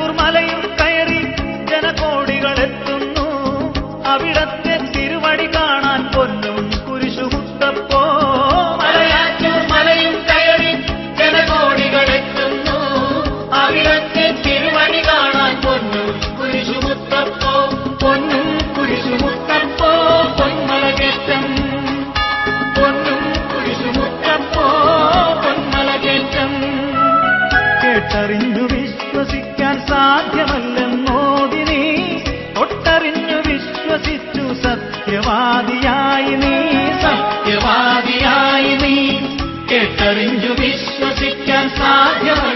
മലയൂർ മലയും കയറി ജനകോടികളെത്തുന്നു അവിടത്തെ തിരുവടി കാണാൻ പൊന്നു. കേട്ടറിഞ്ഞു വിശ്വസിക്കാൻ സാധ്യമല്ലെന്നോതി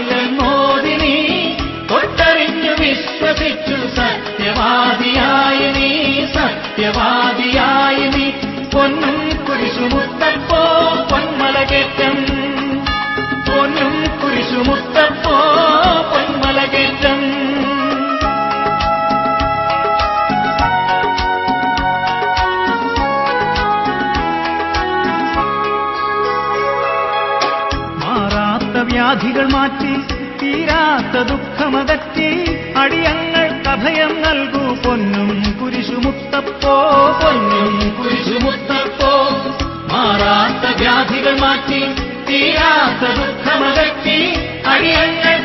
വ്യാധികൾ മാറ്റി തീരാത്ത ദുഃഖമകറ്റി അടിയങ്ങൾക്ക് അഭയം നൽകൂ പൊന്നും കുരിശുമുത്തപ്പോ പൊന്നും കുരിശുമുത്തപ്പോ. മാറാത്ത വ്യാധികൾ മാറ്റി തീരാത്ത ദുഃഖമകറ്റി അടിയങ്ങൾക്ക്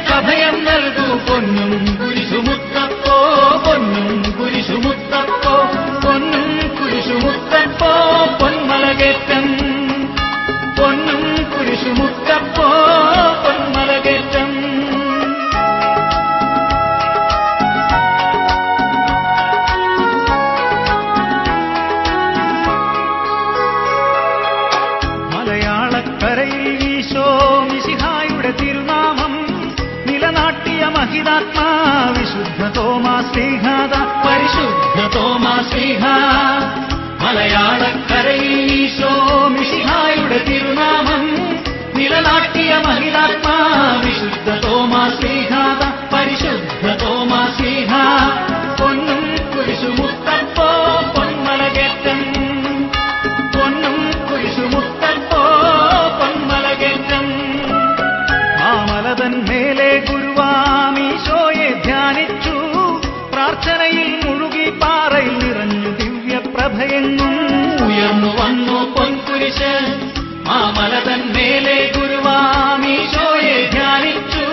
చిదాత్మా విశుద్ధతో మా శ్రీఘాద పరిశుద్ధతో మా స్నేహ. మలయాళ కరీశో మిషిహాయుడ తిరునామం నిలనాట్య మహిళాత్మా విశుద్ధతో మా శ్రీఘాద పరిశుద్ధతో మా శ్రీఘా పొన్ను కురిసుముఖ പൊൻകുരിശ് മാമലതൻ മേലെ ഗുരുവാമീശോയെ ധ്യാനിച്ചു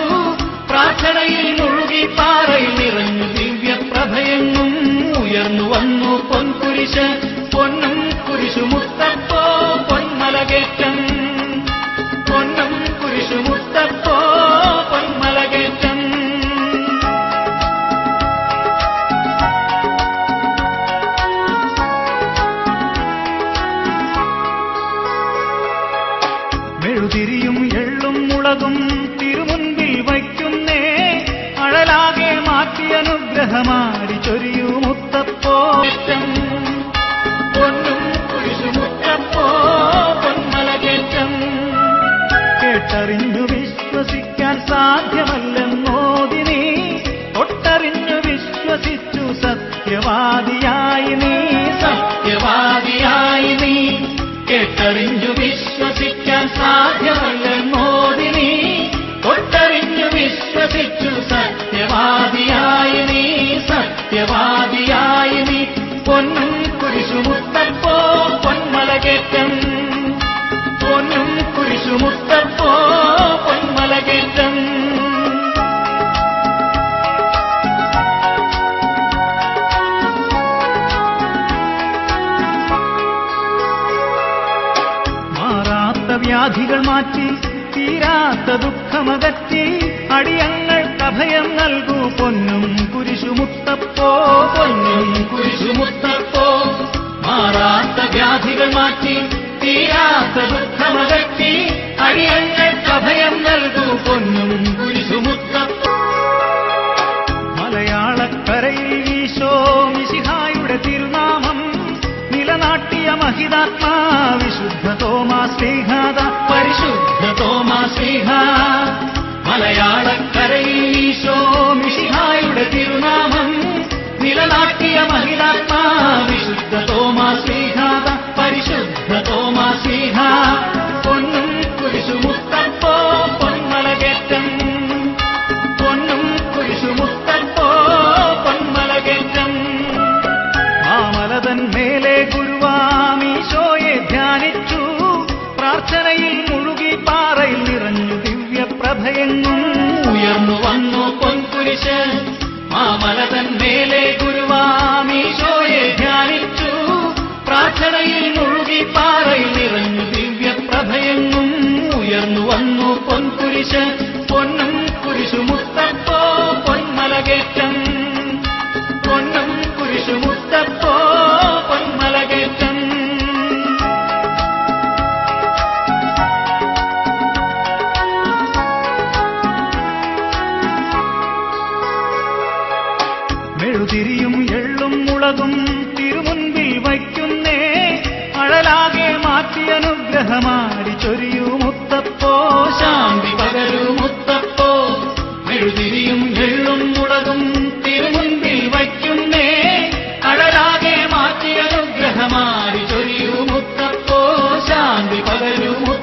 പ്രാർത്ഥനയിൽ മുഴുകി പാറയിൽ നിറഞ്ഞു ദിവ്യപ്രഭയെങ്ങും ഉയർന്നു വന്നു പൊൻകുരിശ് പൊന്നും കുരിശുമുത്തപ്പോ പൊന്മലകേറ്റം പൊന്നും കുരിശുമുത്തപ്പോ മെഴുതിരിയും എള്ളും മുളകും തിരുമുൻപിൽ വയ്ക്കുന്നേ. അഴലാകെ മാറ്റി അനുഗ്രഹമാടി ചൊരിയൂ മുത്തപ്പോ കുരിശുമുത്തപ്പോ പൊന്മലകേറ്റം. പൊന്നും പൊന്മലകേറ്റം. വ്യാധികൾ മാറ്റി തീരാത്ത ദുഃഖമകറ്റി അടിയങ്ങൾക്ക് കഭയം നൽകൂ. പൊന്നും കുരിശുമുത്തപ്പോ പൊന്നും കുരിശുമുത്തപ്പോ മാറാത്ത വ്യാധികൾ മാറ്റി തീരാത്ത ദുഃഖമകറ്റി അടിയങ്ങൾക്ക് അഭയം നൽകൂ പൊന്നും കുരിശുമുത്തപ്പോ മലയാളക്കരയിൽ ഈശോ മിശിഹായുടെ തിരുനാമം നിലനാട്ടിയ മഹിതാത്മാ വിശുദ്ധ തോമാ ശ്രീഹാദ പരിശുദ്ധ തോമാശ്രീഹ മലയാളക്കരയിൽ ഈശോ മിശിഹായുടെ തിരുനാമം നിലനാട്ടിയ മഹിളാത്മാ വിശുദ്ധ പൊൻകുരിശ് മാമലതൻ മേലെ ഗുരുവാമീശോയെ ധ്യാനിച്ചു. പ്രാർത്ഥനയിൽ മുഴുകി പാറയിൽ നിറഞ്ഞു ദിവ്യപ്രഭയെങ്ങും ഉയർന്നു വന്നു പൊൻകുരിശ്. അനുഗ്രഹമാടി ചൊരിയൂ മുത്തപ്പോ. ശാന്തി പകരൂ മുത്തപ്പോ. മെഴുതിരിയും എള്ളും മുളകും തിരുമുൻപിൽ വയ്ക്കുന്നേ. അഴലാകെ മാറ്റി അനുഗ്രഹമാടി ചൊരിയൂ മുത്തപ്പോ. ശാന്തി പകരൂ